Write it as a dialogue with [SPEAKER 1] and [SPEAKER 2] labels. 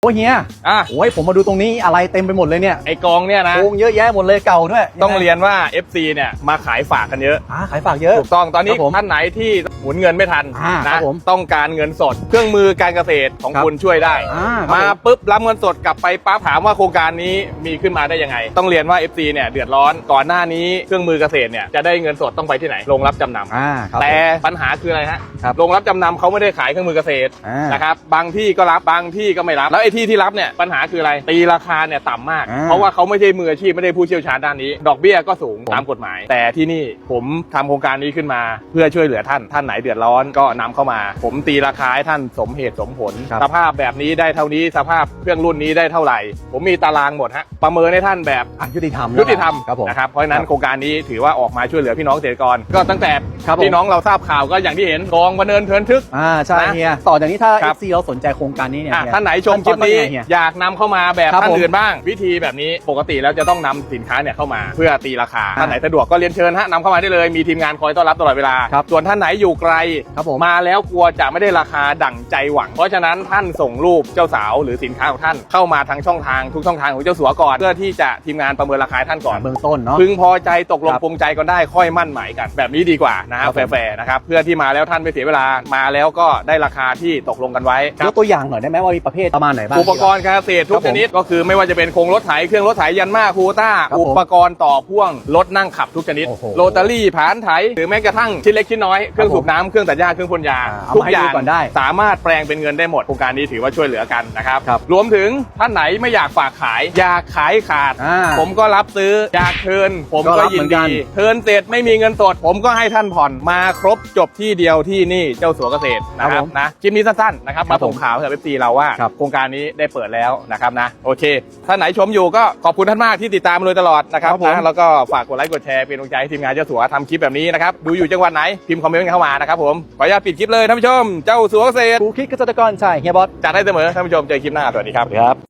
[SPEAKER 1] โอ้เฮีย
[SPEAKER 2] อะ
[SPEAKER 1] โอ้ยผมมาดูตรงนี้อะไรเต็มไปหมดเลยเนี่ย
[SPEAKER 2] ไอกองเนี่ยนะ
[SPEAKER 1] โอ่งเยอะแยะหมดเลยเก่าด้วย
[SPEAKER 2] ต้อง
[SPEAKER 1] งไเรี
[SPEAKER 2] ยนว่า FC เนี่ยมาขายฝากกันเยอะ
[SPEAKER 1] อ่าขายฝากเยอะ
[SPEAKER 2] ถูกต้องตอนนี้
[SPEAKER 1] ครับผม
[SPEAKER 2] ท่านไหนที่หมุนเงินไม่ทัน
[SPEAKER 1] อ่าครั
[SPEAKER 2] นะ
[SPEAKER 1] บผม
[SPEAKER 2] ต้องการเงินสด เครื่องมือการเกษตรของ
[SPEAKER 1] ครับ
[SPEAKER 2] คุณช่วยได้
[SPEAKER 1] อ่าครับ
[SPEAKER 2] มา
[SPEAKER 1] ผม
[SPEAKER 2] ปุ๊บรับเงินสดกลับไปปั๊บถามว่าโครงการนี้มีขึ้นมาได้ยังไง ต้องเรียนว่า FC เนี่ยเดือดร้อนก่อนหน้านี้เครื่องมือเกษตรเนี่ยจะได้เงินสดต้องไปที่ไหนโรงรับจำนำ
[SPEAKER 1] อ่าครับ
[SPEAKER 2] แต่ปัญหาคืออะไรฮะ
[SPEAKER 1] ครับ
[SPEAKER 2] โรงรับจำนำเขาไม่ได้ขายเครื่องมือเกษตร
[SPEAKER 1] อ่าน
[SPEAKER 2] นะครับบางที่ก็รับบางที่ก็ไม่รับแล้วไอ้ที่ที่รับเนี่ยปัญหาคืออะไรตีราคาเนี่ยต่ำมาก
[SPEAKER 1] อ่า
[SPEAKER 2] เพราะว่าเขาไม่ใช่มืออาชีพไม่ได้ผู้เชี่ยวชาญด้านนี้ ดอกเบี้ยก็สูง
[SPEAKER 1] ผม
[SPEAKER 2] ตามกฎหมาย แต่ที่นี่ผมทำโครงการนี้ขึ้นมา เพื่อช่วยเหลือท่านท่านไหนเดือดร้อนก็นำเข้ามา ผมตีราคาให้ท่านสมเหตุสมผล
[SPEAKER 1] ครับ
[SPEAKER 2] สภาพแบบนี้ได้เท่านี้สภาพเครื่องรุ่นนี้ได้เท่าไหร่ ผมมีตารางหมดฮะประเมินให้ท่านแบบ
[SPEAKER 1] อะยุติธรรม
[SPEAKER 2] ยุติธรรม
[SPEAKER 1] ครับผม
[SPEAKER 2] นะครับเพราะฉะนั้น
[SPEAKER 1] ครับ
[SPEAKER 2] โครงการนี้ถือว่าออกมาช่วยเหลือพี่น้องเกษตรกร ก็ตั้งแต่
[SPEAKER 1] ครับผม
[SPEAKER 2] พี่น้องเราทราบข่าวก็อย่างที่เห็นกองบันเนินเทินทึก
[SPEAKER 1] อ่าใช่
[SPEAKER 2] นะ
[SPEAKER 1] เฮียต่อจากนี้ถ้า
[SPEAKER 2] ครับ
[SPEAKER 1] FC เราสนใจโครงการนี้เนี่ย
[SPEAKER 2] อะ
[SPEAKER 1] เย
[SPEAKER 2] ท่านไหนชมคลิปนี้
[SPEAKER 1] ขั้ตอเป็ไงเฮีย
[SPEAKER 2] อยากนำเข้ามาแบบ
[SPEAKER 1] ครับ
[SPEAKER 2] ท่าน
[SPEAKER 1] ผม
[SPEAKER 2] อื่นบ้าง วิธีแบบนี้ปกติแล้วจะต้องนำสินค้าเนี่ยเข้ามาเพื่อตีราคา
[SPEAKER 1] อ่า
[SPEAKER 2] ท่านไหนสะดวกก็เรียนเชิญฮะนำเข้ามาได้เลยมีทีมงานคอยต้อนรับตลอดเวลา
[SPEAKER 1] ครับ
[SPEAKER 2] ส่วนท่านไหนอยู่ไกล
[SPEAKER 1] ครับผม
[SPEAKER 2] มาแล้วกลัวจะไม่ได้ราคาดั่งใจหวัง เพราะฉะนั้นท่านส่งรูปเจ้าสาวหรือสินค้าของท่านเข้ามาทางช่องทางทุกช่องทางของเจ้าสัวก่อนเพื่อที่จะทีมงานประเมินราคาให้ท่านก่อน
[SPEAKER 1] เบื้องต้นเนาะ
[SPEAKER 2] พึงพอใจตกลง
[SPEAKER 1] ครับ
[SPEAKER 2] ปรงใจกันได้ค่อยมั่นหมายกัน แบบนี้ดีกว่านะฮะ
[SPEAKER 1] ครับผม
[SPEAKER 2] แฟร์ๆนะครับเพื่อที่มาแล้วท่านไม่เสียเวลามาแล้วก็ได้ราคาที่ตกลงกันไว้
[SPEAKER 1] ยกตัวอย่างหน่อยได้ไหมว่ามีประเภทประมาณไหนบ้าง
[SPEAKER 2] อุปกรณ์การเกษตรทุ
[SPEAKER 1] ครั
[SPEAKER 2] ก
[SPEAKER 1] บผม
[SPEAKER 2] ชนิดก็คือไม่ว่าจะเป็นโครงรถไถเครื่องรถไถยันมาคูต้า
[SPEAKER 1] ครับผม
[SPEAKER 2] อุปกรณ์ต่อพ่วงรถนั่งขับทุกชนิด
[SPEAKER 1] โอ้โห
[SPEAKER 2] โรตารี่ผานไถหรือแม้กระทั่งชิ้นเล็กชิ้นน้อยเครื่องสูบน้ำเครื่องตัดหญ้าเครื่องพ่นยา
[SPEAKER 1] อ่าเอา
[SPEAKER 2] ทุก
[SPEAKER 1] มาให้
[SPEAKER 2] อย่า
[SPEAKER 1] ดู
[SPEAKER 2] ง
[SPEAKER 1] ก่อนได้
[SPEAKER 2] สามารถแปลงเป็นเงินได้หมดโครงการนี้ถือว่าช่วยเหลือกันนะครับ
[SPEAKER 1] ครับ
[SPEAKER 2] รวมถึงท่านไหนไม่อยากฝากขายอยากขายขาด
[SPEAKER 1] อ่า
[SPEAKER 2] ผมก็รับซื้ออยากเทิร์นผม
[SPEAKER 1] ก็
[SPEAKER 2] ก็
[SPEAKER 1] รับ
[SPEAKER 2] ยิ
[SPEAKER 1] เหมื
[SPEAKER 2] น
[SPEAKER 1] อนกั
[SPEAKER 2] ดี
[SPEAKER 1] น
[SPEAKER 2] เทิร์นเสร็จไม่มีเงินสดผมก็ให้ท่านผ่อนมาครบจบที่เดียวที่นี่เจ้าสัวเกษตรนะค
[SPEAKER 1] ครั
[SPEAKER 2] รั
[SPEAKER 1] บบผม
[SPEAKER 2] นะคลิปนี้สั้นๆนะครับ
[SPEAKER 1] ครั
[SPEAKER 2] มา
[SPEAKER 1] บผม
[SPEAKER 2] ส่งข่าวให้กับเอฟซีเราว่า
[SPEAKER 1] ครับ
[SPEAKER 2] โครงการนี้ได้เปิดแล้วนะครับนะโอเคท่านไหนชมอยู่ก็ขอบคุณท่านมากที่ติดตามมาโดยตลอดนะครับ
[SPEAKER 1] ครับผม
[SPEAKER 2] นะแล้วก็ฝากกดไลค์กดแชร์เป็นกำลังใจให้ทีมงานเจ้าสัวทำคลิปแบบนี้นะครับดูอยู่จังหวัดไหนพิมพ์คอมเมนต์กันเข้ามานะครับผมขออนุญาตปิดคลิปเลยท่านผู้ชมเจ้าสัวเกษตร
[SPEAKER 1] ครูคิดเกษตรกรใช่เฮียบอส
[SPEAKER 2] จัดให้เสมอท่านผู้ชมเจอคลิปหน้าสวัสดีครับ
[SPEAKER 1] ครับ